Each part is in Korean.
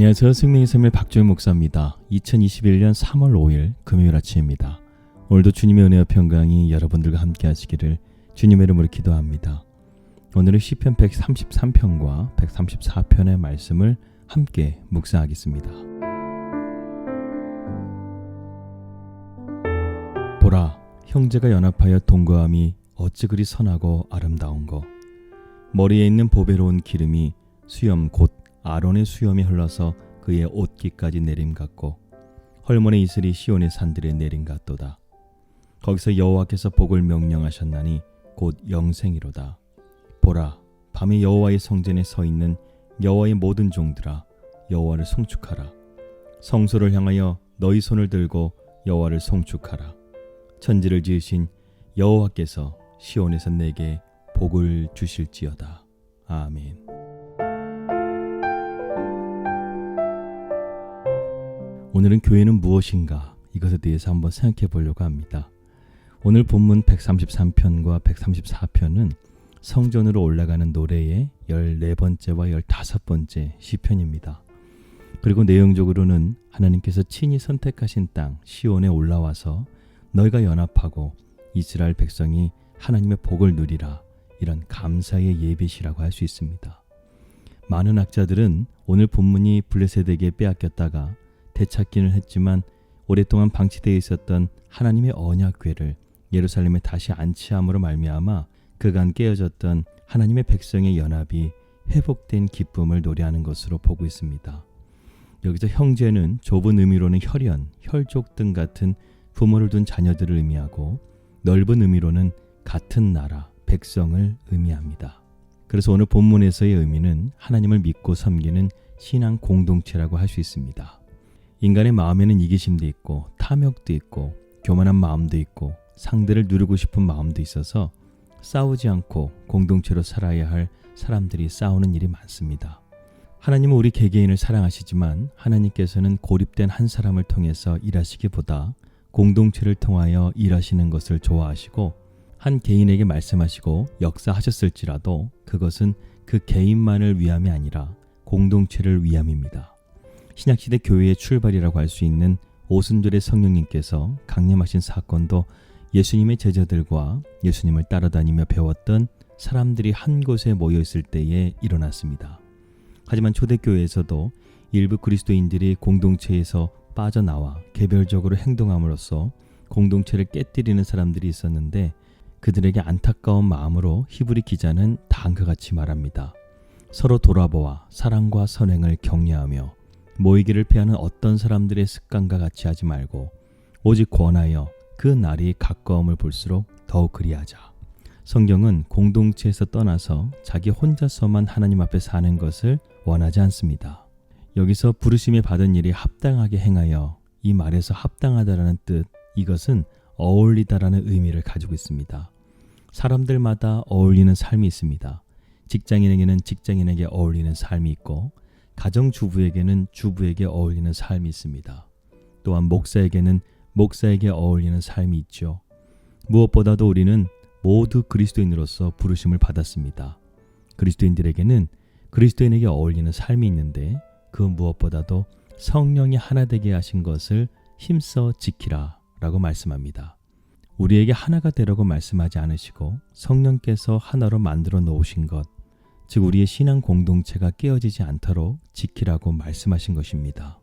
안녕하세요. 승리의 삶의 박주현 목사입니다. 2021년 3월 5일 금요일 아침입니다. 오늘도 주님의 은혜와 평강이 여러분들과 함께 하시기를 주님의 이름으로 기도합니다. 오늘은 시편 133편과 134편의 말씀을 함께 묵상하겠습니다. 보라, 형제가 연합하여 동거함이 어찌 그리 선하고 아름다운고 머리에 있는 보배로운 기름이 수염 곧 아론의 수염이 흘러서 그의 옷깃까지 내림 같고 헐몬의 이슬이 시온의 산들에 내림 같도다. 거기서 여호와께서 복을 명령하셨나니 곧 영생이로다. 보라, 밤에 여호와의 성전에 서 있는 여호와의 모든 종들아, 여호와를 송축하라. 성소를 향하여 너희 손을 들고 여호와를 송축하라. 천지를 지으신 여호와께서 시온에서 내게 복을 주실지어다. 아멘. 오늘은 교회는 무엇인가 이것에 대해서 한번 생각해 보려고 합니다. 오늘 본문 133편과 134편은 성전으로 올라가는 노래의 14번째와 15번째 시편입니다. 그리고 내용적으로는 하나님께서 친히 선택하신 땅 시온에 올라와서 너희가 연합하고 이스라엘 백성이 하나님의 복을 누리라 이런 감사의 예배시라고 할 수 있습니다. 많은 학자들은 오늘 본문이 블레셋에게 빼앗겼다가 되찾기는 했지만 오랫동안 방치되어 있었던 하나님의 언약궤를 예루살렘에 다시 안치함으로 말미암아 그간 깨어졌던 하나님의 백성의 연합이 회복된 기쁨을 노래하는 것으로 보고 있습니다. 여기서 형제는 좁은 의미로는 혈연, 혈족 등 같은 부모를 둔 자녀들을 의미하고 넓은 의미로는 같은 나라, 백성을 의미합니다. 그래서 오늘 본문에서의 의미는 하나님을 믿고 섬기는 신앙 공동체라고 할 수 있습니다. 인간의 마음에는 이기심도 있고 탐욕도 있고 교만한 마음도 있고 상대를 누르고 싶은 마음도 있어서 싸우지 않고 공동체로 살아야 할 사람들이 싸우는 일이 많습니다. 하나님은 우리 개개인을 사랑하시지만 하나님께서는 고립된 한 사람을 통해서 일하시기보다 공동체를 통하여 일하시는 것을 좋아하시고 한 개인에게 말씀하시고 역사하셨을지라도 그것은 그 개인만을 위함이 아니라 공동체를 위함입니다. 신약시대 교회의 출발이라고 할 수 있는 오순절의 성령님께서 강림하신 사건도 예수님의 제자들과 예수님을 따라다니며 배웠던 사람들이 한 곳에 모여 있을 때에 일어났습니다. 하지만 초대교회에서도 일부 그리스도인들이 공동체에서 빠져나와 개별적으로 행동함으로써 공동체를 깨뜨리는 사람들이 있었는데 그들에게 안타까운 마음으로 히브리 기자는 다음과 같이 말합니다. 서로 돌아보아 사랑과 선행을 격려하며 모이기를 피하는 어떤 사람들의 습관과 같이 하지 말고 오직 권하여 그 날이 가까움을 볼수록 더욱 그리하자. 성경은 공동체에서 떠나서 자기 혼자서만 하나님 앞에 사는 것을 원하지 않습니다. 여기서 부르심에 받은 일이 합당하게 행하여 이 말에서 합당하다라는 뜻 이것은 어울리다라는 의미를 가지고 있습니다. 사람들마다 어울리는 삶이 있습니다. 직장인에게는 직장인에게 어울리는 삶이 있고 가정주부에게는 주부에게 어울리는 삶이 있습니다. 또한 목사에게는 목사에게 어울리는 삶이 있죠. 무엇보다도 우리는 모두 그리스도인으로서 부르심을 받았습니다. 그리스도인들에게는 그리스도인에게 어울리는 삶이 있는데 그 무엇보다도 성령이 하나 되게 하신 것을 힘써 지키라 라고 말씀합니다. 우리에게 하나가 되라고 말씀하지 않으시고 성령께서 하나로 만들어 놓으신 것, 즉 우리의 신앙 공동체가 깨어지지 않도록 지키라고 말씀하신 것입니다.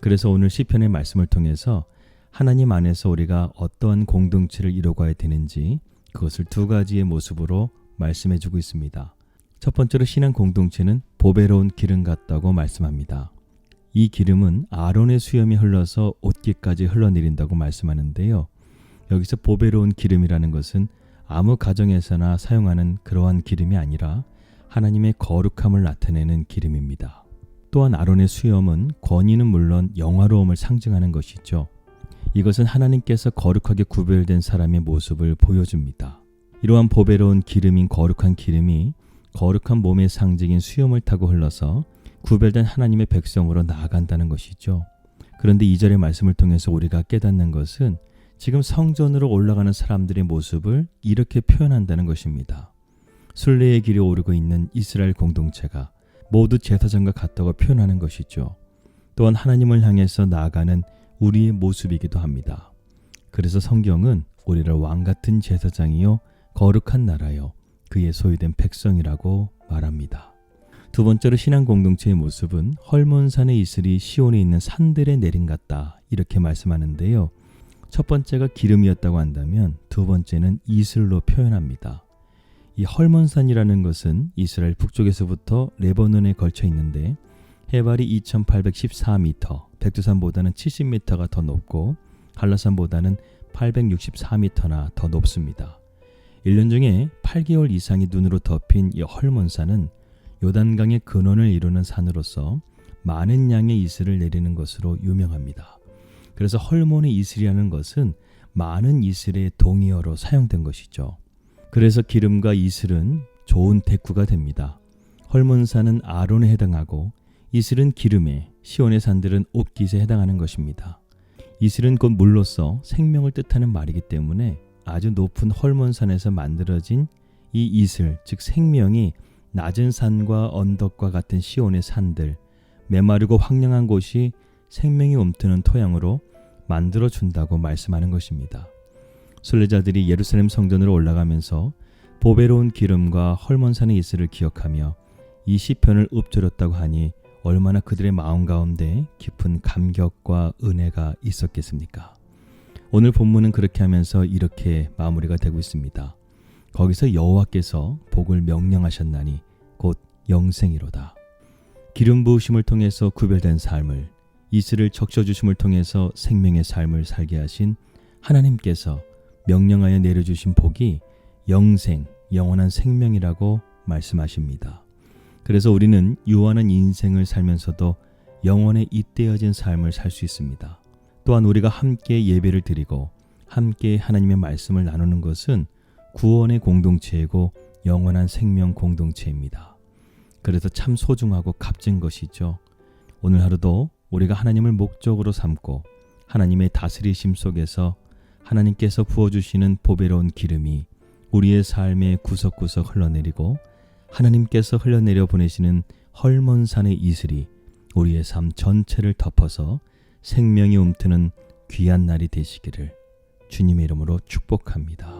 그래서 오늘 시편의 말씀을 통해서 하나님 안에서 우리가 어떠한 공동체를 이루어가야 되는지 그것을 두 가지의 모습으로 말씀해 주고 있습니다. 첫 번째로 신앙 공동체는 보배로운 기름 같다고 말씀합니다. 이 기름은 아론의 수염이 흘러서 옷깃까지 흘러내린다고 말씀하는데요. 여기서 보배로운 기름이라는 것은 아무 가정에서나 사용하는 그러한 기름이 아니라 하나님의 거룩함을 나타내는 기름입니다. 또한 아론의 수염은 권위는 물론 영화로움을 상징하는 것이죠. 이것은 하나님께서 거룩하게 구별된 사람의 모습을 보여줍니다. 이러한 보배로운 기름인 거룩한 기름이 거룩한 몸의 상징인 수염을 타고 흘러서 구별된 하나님의 백성으로 나아간다는 것이죠. 그런데 이절의 말씀을 통해서 우리가 깨닫는 것은 지금 성전으로 올라가는 사람들의 모습을 이렇게 표현한다는 것입니다. 순례의 길에 오르고 있는 이스라엘 공동체가 모두 제사장과 같다고 표현하는 것이죠. 또한 하나님을 향해서 나아가는 우리의 모습이기도 합니다. 그래서 성경은 우리를 왕 같은 제사장이요 거룩한 나라요 그의 소유된 백성이라고 말합니다. 두 번째로 신앙 공동체의 모습은 헐몬산의 이슬이 시온에 있는 산들의 내림 같다 이렇게 말씀하는데요. 첫 번째가 기름이었다고 한다면 두 번째는 이슬로 표현합니다. 이 헐몬산이라는 것은 이스라엘 북쪽에서부터 레바논에 걸쳐 있는데 해발이 2814m, 백두산보다는 70m가 더 높고 한라산보다는 864m나 더 높습니다. 1년 중에 8개월 이상이 눈으로 덮인 이 헐몬산은 요단강의 근원을 이루는 산으로서 많은 양의 이슬을 내리는 것으로 유명합니다. 그래서 헐몬의 이슬이라는 것은 많은 이슬의 동의어로 사용된 것이죠. 그래서 기름과 이슬은 좋은 대꾸가 됩니다. 헐몬산은 아론에 해당하고 이슬은 기름에 시온의 산들은 옥깃에 해당하는 것입니다. 이슬은 곧 물로서 생명을 뜻하는 말이기 때문에 아주 높은 헐몬산에서 만들어진 이 이슬, 즉 생명이 낮은 산과 언덕과 같은 시온의 산들, 메마르고 황량한 곳이 생명이 움트는 토양으로 만들어 준다고 말씀하는 것입니다. 순례자들이 예루살렘 성전으로 올라가면서 보배로운 기름과 헐몬산의 이슬을 기억하며 이 시편을 읊조렸다고 하니 얼마나 그들의 마음 가운데 깊은 감격과 은혜가 있었겠습니까? 오늘 본문은 그렇게 하면서 이렇게 마무리가 되고 있습니다. 거기서 여호와께서 복을 명령하셨나니 곧 영생이로다. 기름 부으심을 통해서 구별된 삶을 이슬을 적셔 주심을 통해서 생명의 삶을 살게 하신 하나님께서 명령하여 내려주신 복이 영생, 영원한 생명이라고 말씀하십니다. 그래서 우리는 유한한 인생을 살면서도 영원에 잇대어진 삶을 살 수 있습니다. 또한 우리가 함께 예배를 드리고 함께 하나님의 말씀을 나누는 것은 구원의 공동체이고 영원한 생명 공동체입니다. 그래서 참 소중하고 값진 것이죠. 오늘 하루도 우리가 하나님을 목적으로 삼고 하나님의 다스리심 속에서 하나님께서 부어주시는 보배로운 기름이 우리의 삶의 구석구석 흘러내리고 하나님께서 흘러내려 보내시는 헐몬산의 이슬이 우리의 삶 전체를 덮어서 생명이 움트는 귀한 날이 되시기를 주님의 이름으로 축복합니다.